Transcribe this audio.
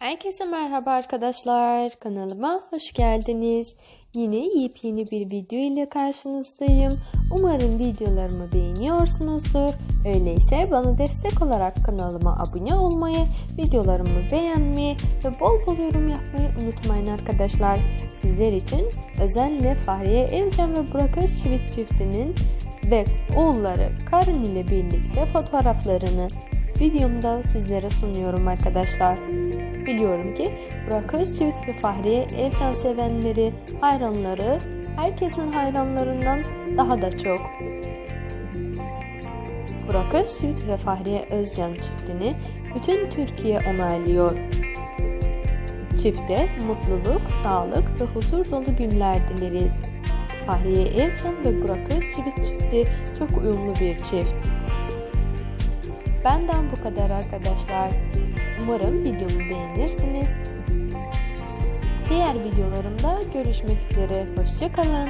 Herkese merhaba arkadaşlar. Kanalıma hoş geldiniz. Yine yepyeni bir video ile karşınızdayım. Umarım videolarımı beğeniyorsunuzdur. Öyleyse bana destek olarak kanalıma abone olmayı, videolarımı beğenmeyi ve bol bol yorum yapmayı unutmayın arkadaşlar. Sizler için özellikle Fahriye Evcen ve Burak Özçivit çiftinin ve oğulları Karin ile birlikte fotoğraflarını videomda sizlere sunuyorum arkadaşlar. Biliyorum ki Burak Özçivit ve Fahriye Evcan sevenleri, hayranları herkesin hayranlarından daha da çok. Burak Özçivit ve Fahriye Özcan çiftini bütün Türkiye onaylıyor. Çifte mutluluk, sağlık ve huzur dolu günler dileriz. Fahriye Evcan ve Burak Özçivit çifti çok uyumlu bir çift. Benden bu kadar arkadaşlar. Umarım videomu beğenirsiniz. Diğer videolarımda görüşmek üzere. Hoşçakalın.